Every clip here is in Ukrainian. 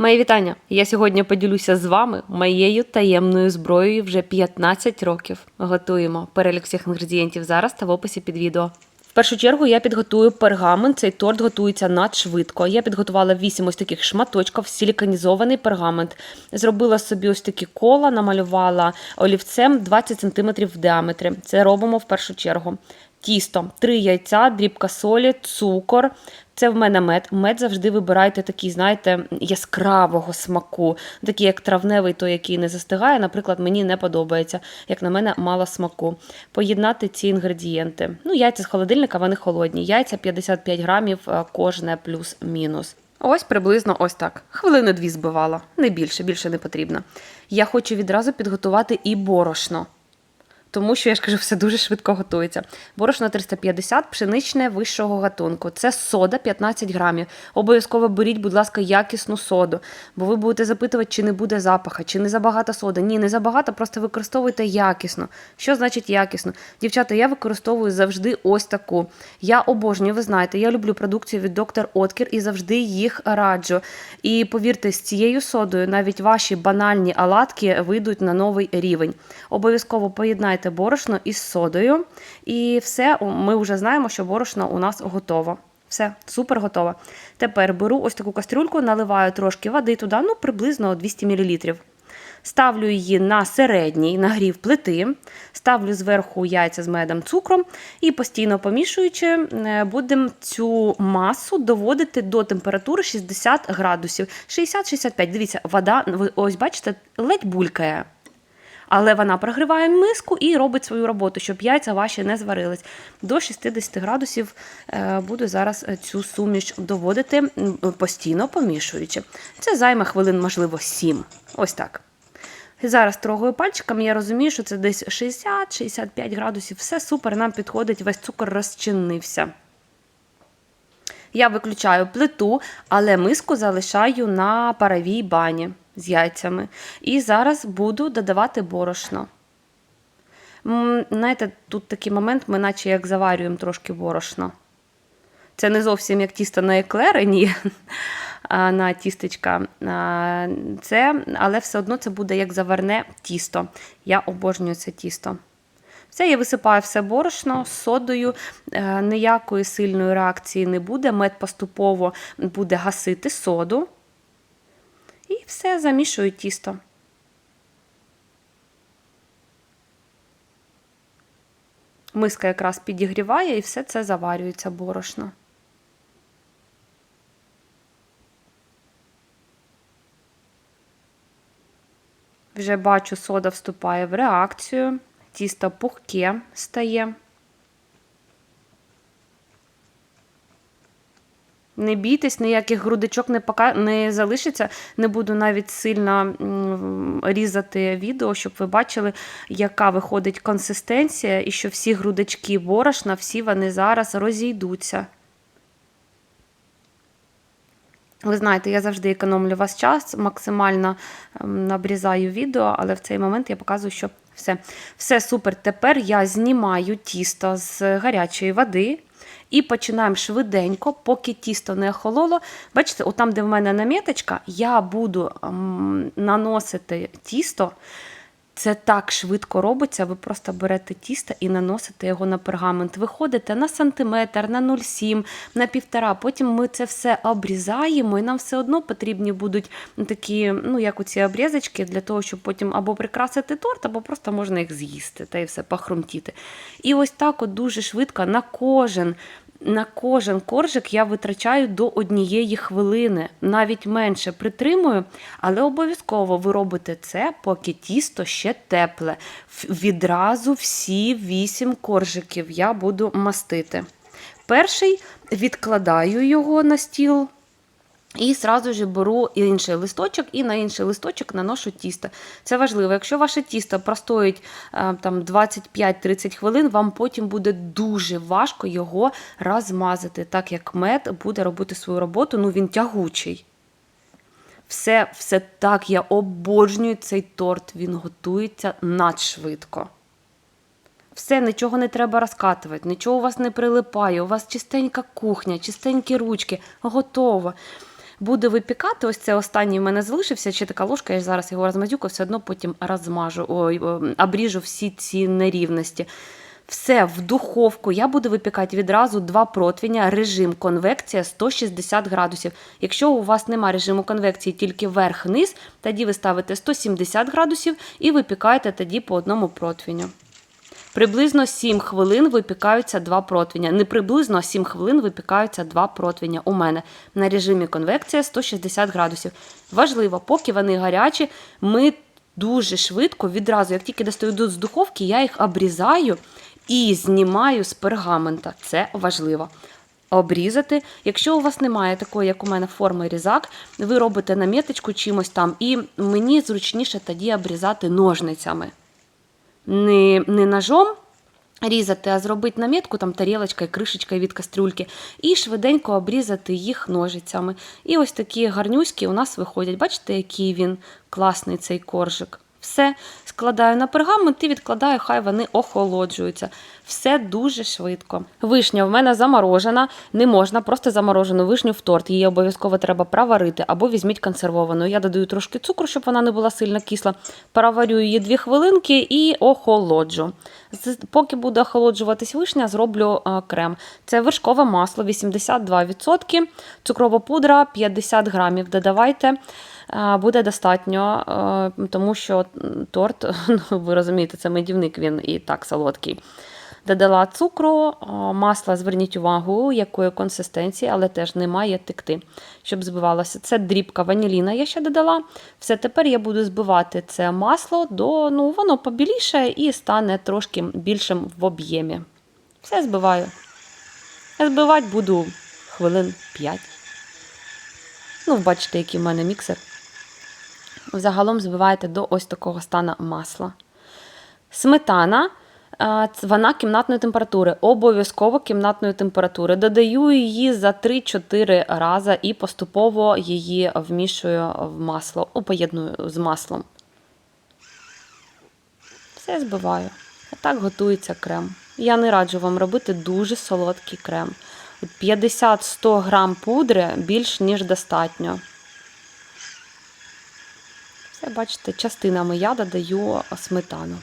Мої вітання! Я сьогодні поділюся з вами моєю таємною зброєю вже 15 років. Готуємо перелік всіх інгредієнтів зараз та в описі під відео. В першу чергу я підготую пергамент. Цей торт готується надшвидко. Я підготувала 8 ось таких шматочків, силіканізований пергамент. Зробила собі ось такі кола, намалювала олівцем 20 см в діаметрі. Це робимо в першу чергу. Тісто, 3 яйця, дрібка солі, цукор. Це в мене мед. Мед завжди вибирайте такий, знаєте, яскравого смаку, такий як травневий, той, який не застигає. Наприклад, мені не подобається. Як на мене, мало смаку. Поєднати ці інгредієнти. Ну, яйця з холодильника, вони холодні. Яйця 55 грамів е, кожне плюс-мінус. Ось приблизно ось так. Хвилини дві збивала. Не більше, більше не потрібно. Я хочу відразу підготувати і борошно. Тому що я ж кажу, все дуже швидко готується. Борошно 350, пшеничне вищого гатунку. Це сода 15 грамів. Обов'язково беріть, будь ласка, якісну соду, бо ви будете запитувати, чи не буде запаха, чи не забагато соди. Ні, не забагато, просто використовуйте якісно. Що значить якісно? Дівчата, я використовую завжди ось таку. Я обожнюю, ви знаєте, я люблю продукцію від доктор Откір і завжди їх раджу. І повірте, з цією содою навіть ваші банальні оладки вийдуть на новий рівень. Обов'язково поєднайте борошно із содою. І все, ми вже знаємо, що борошно у нас готово. Все, супер готово. Тепер беру ось таку кастрюльку, наливаю трошки води туди, ну приблизно 200 мл. Ставлю її на середній нагрів плити, ставлю зверху яйця з медом цукром і постійно помішуючи, е, будемо цю масу доводити до температури 60 градусів. 60-65. Дивіться, вода, ось бачите, ледь булькає. Але вона прогріває миску і робить свою роботу, щоб яйця ваші не зварились. До 60 градусів е, буду зараз цю суміш доводити, постійно помішуючи. Це займе хвилин, можливо, 7. Ось так. Зараз трогаю пальчиками, я розумію, що це десь 60-65 градусів. Все супер, нам підходить, весь цукор розчинився. Я виключаю плиту, але миску залишаю на паровій бані з яйцями. І зараз буду додавати борошно. Знаєте, тут такий момент, ми наче як заварюємо трошки борошно. Це не зовсім як тісто на еклери, ні, на тістечка. Це, Але все одно це буде як заварне тісто. Я обожнюю це тісто. Все, я висипаю все борошно з содою, е, ніякої сильної реакції не буде. Мед поступово буде гасити соду. І все замішую тісто. Миска якраз підігріває і все це заварюється борошно. Вже бачу, сода вступає в реакцію, тісто пухке стає. Не бійтесь, ніяких грудочок не пока не залишиться. Не буду навіть сильно різати відео, щоб ви бачили, яка виходить консистенція, і що всі грудочки борошна, всі вони зараз розійдуться. Ви знаєте, я завжди економлю вас час, максимально обрізаю відео, але в цей момент я показую, що все, все супер. Тепер я знімаю тісто з гарячої води. І починаємо швиденько, поки тісто не охололо. Бачите, отам, де в мене наміточка, я буду наносити тісто. Це так швидко робиться, ви просто берете тісто і наносите його на пергамент. Виходите на сантиметр, на 0,7, на півтора. Потім ми це все обрізаємо, і нам все одно потрібні будуть такі, ну, як оці обрізочки, для того, щоб потім або прикрасити торт, або просто можна їх з'їсти та і все похрумтіти. І ось так от дуже швидко на кожен на кожен коржик я витрачаю до однієї хвилини, навіть менше притримую, але обов'язково ви робите це, поки тісто ще тепле. Відразу всі вісім коржиків я буду мастити. Перший відкладаю його на стіл. І зразу ж беру інший листочок, і на інший листочок наношу тісто. Це важливо. Якщо ваше тісто простоїть е, там 25-30 хвилин, вам потім буде дуже важко його розмазати, так як мед буде робити свою роботу, ну він тягучий. Все, все так, я обожнюю цей торт, він готується надшвидко. Все, нічого не треба розкатувати, нічого у вас не прилипає, у вас чистенька кухня, чистенькі ручки, готово. Буду випікати. Ось це останній в мене залишився. Ще така ложка, я зараз його розмазюкаю, все одно потім розмажу, ой, обріжу всі ці нерівності. Все в духовку. Я буду випікати відразу два противня, режим конвекція 160 градусів. Якщо у вас немає режиму конвекції тільки верх-низ, тоді ви ставите 170 градусів і випікаєте тоді по одному противню. Приблизно 7 хвилин випікаються два противня. Не приблизно а 7 хвилин випікаються два противня у мене на режимі конвекція 160 градусів. Важливо, поки вони гарячі, ми дуже швидко, відразу, як тільки достають з духовки, я їх обрізаю і знімаю з пергамента. Це важливо. Обрізати. Якщо у вас немає такої, як у мене, форми різак, ви робите наміточку чимось там, і мені зручніше тоді обрізати ножницями не, не ножом різати, а зробити намітку, там тарілочка і кришечка від кастрюльки, і швиденько обрізати їх ножицями. І ось такі гарнюські у нас виходять. Бачите, який він класний цей коржик. Все складаю на пергамент і відкладаю, хай вони охолоджуються. Все дуже швидко. Вишня в мене заморожена, не можна просто заморожену вишню в торт. Її обов'язково треба проварити або візьміть консервовану. Я додаю трошки цукру, щоб вона не була сильно кисла. Проварю її 2 хвилинки і охолоджу. Поки буде охолоджуватись вишня, зроблю е, крем. Це вершкове масло 82%, цукрова пудра 50 грамів. Додавайте. Е, Буде достатньо, е, тому що торт, ну, ви розумієте, це медівник, він і так солодкий. Додала цукру, е, масла, зверніть увагу, якої консистенції, але теж не має текти, щоб збивалося. Це дрібка ваніліна я ще додала. Все, тепер я буду збивати це масло до, ну, воно побіліше і стане трошки більшим в об'ємі. Все збиваю. Я збивати буду хвилин 5. Ну, бачите, який в мене міксер. Загалом збиваєте до ось такого стану масла. Сметана. Вона кімнатної температури, обов'язково кімнатної температури. Додаю її за 3-4 рази і поступово її вмішую в масло, поєдную з маслом. Все збиваю. Так готується крем. Я не раджу вам робити дуже солодкий крем. 50-100 грам пудри більш ніж достатньо. Все, бачите, частинами я додаю сметану.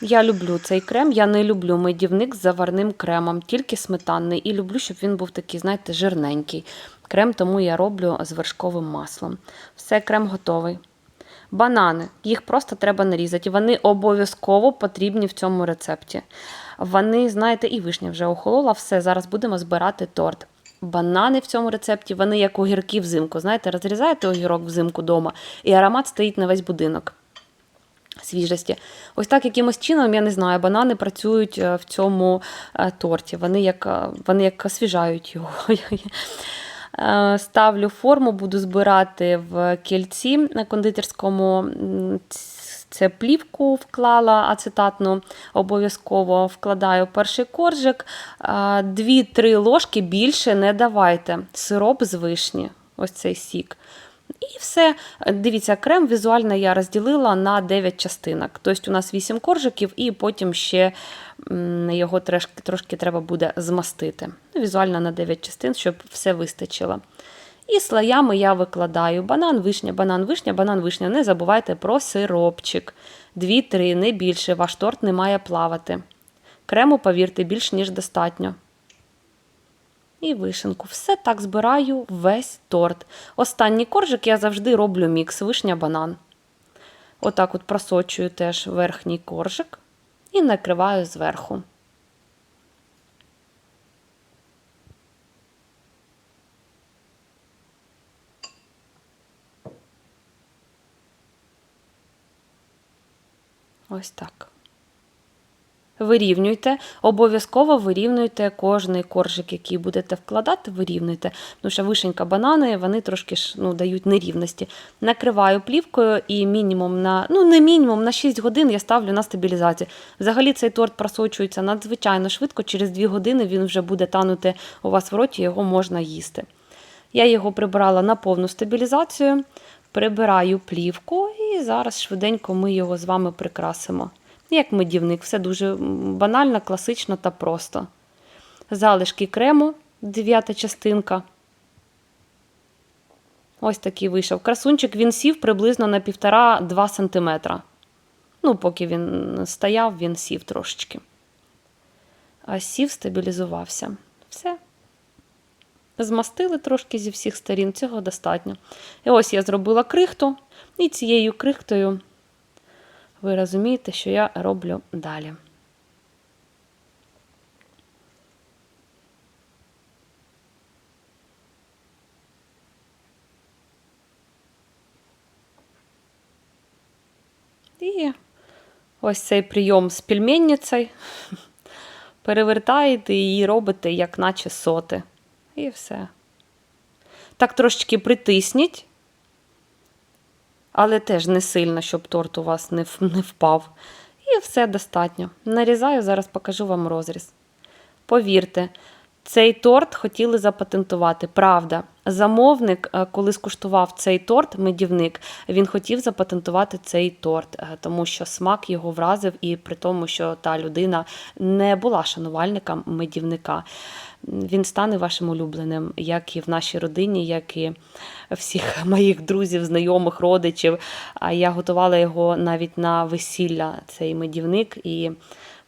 Я люблю цей крем, я не люблю медівник з заварним кремом, тільки сметанний. І люблю, щоб він був такий, знаєте, жирненький. Крем тому я роблю з вершковим маслом. Все, крем готовий. Банани, їх просто треба нарізати. Вони обов'язково потрібні в цьому рецепті. Вони, знаєте, і вишня вже охолола, все, зараз будемо збирати торт. Банани в цьому рецепті, вони як огірки взимку. Знаєте, розрізаєте огірок взимку вдома, і аромат стоїть на весь будинок свіжості. Ось так якимось чином, я не знаю, банани працюють е, в цьому е, торті. Вони як, е, вони як освіжають його. Ставлю форму, буду збирати в кільці на кондитерському. Це плівку вклала ацетатну, обов'язково вкладаю перший коржик. 2-3 ложки більше не давайте. Сироп з вишні, ось цей сік. І все. Дивіться, крем візуально я розділила на 9 частинок. Тобто у нас 8 коржиків, і потім ще його трошки, трошки треба буде змастити. Ну, Візуально на 9 частин, щоб все вистачило. І слоями я викладаю банан, вишня, банан, вишня, банан, вишня. Не забувайте про сиропчик. 2-3, не більше. Ваш торт не має плавати. Крему, повірте, більш ніж достатньо. І вишенку. Все так збираю весь торт. Останній коржик я завжди роблю мікс вишня-банан. Отак от просочую теж верхній коржик і накриваю зверху. Ось так. Вирівнюйте, обов'язково вирівнюйте кожний коржик, який будете вкладати, вирівнюйте. Тому що вишенька, банани, вони трошки ж, ну, дають нерівності. Накриваю плівкою і мінімум на, ну не мінімум, на 6 годин я ставлю на стабілізацію. Взагалі цей торт просочується надзвичайно швидко, через 2 години він вже буде танути у вас в роті, його можна їсти. Я його прибрала на повну стабілізацію, прибираю плівку і зараз швиденько ми його з вами прикрасимо. Як медівник, все дуже банально, класично та просто. залишки крему, дев'ята частинка. Ось такий вийшов. Красунчик він сів приблизно на 1,5-2 см. Ну, поки він стояв, він сів трошечки. А сів, стабілізувався. Все. Змастили трошки зі всіх сторін, цього достатньо. І ось я зробила крихту, і цією крихтою ви розумієте, що я роблю далі. І ось цей прийом з пельменницею. Перевертаєте і робите, як наче соти. І все. Так трошечки притисніть, але теж не сильно, щоб торт у вас не, не впав. І все достатньо. Нарізаю, зараз покажу вам розріз. Повірте, цей торт хотіли запатентувати. Правда, замовник, е, коли скуштував цей торт, медівник, він хотів запатентувати цей торт, е, тому що смак його вразив, і при тому, що та людина не була шанувальником медівника. Він стане вашим улюбленим, як і в нашій родині, як і всіх моїх друзів, знайомих, родичів. А я готувала його навіть на весілля, цей медівник. І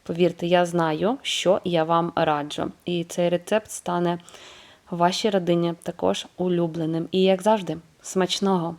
повірте, я знаю, що я вам раджу. І цей рецепт стане вашій родині також улюбленим. І як завжди, смачного!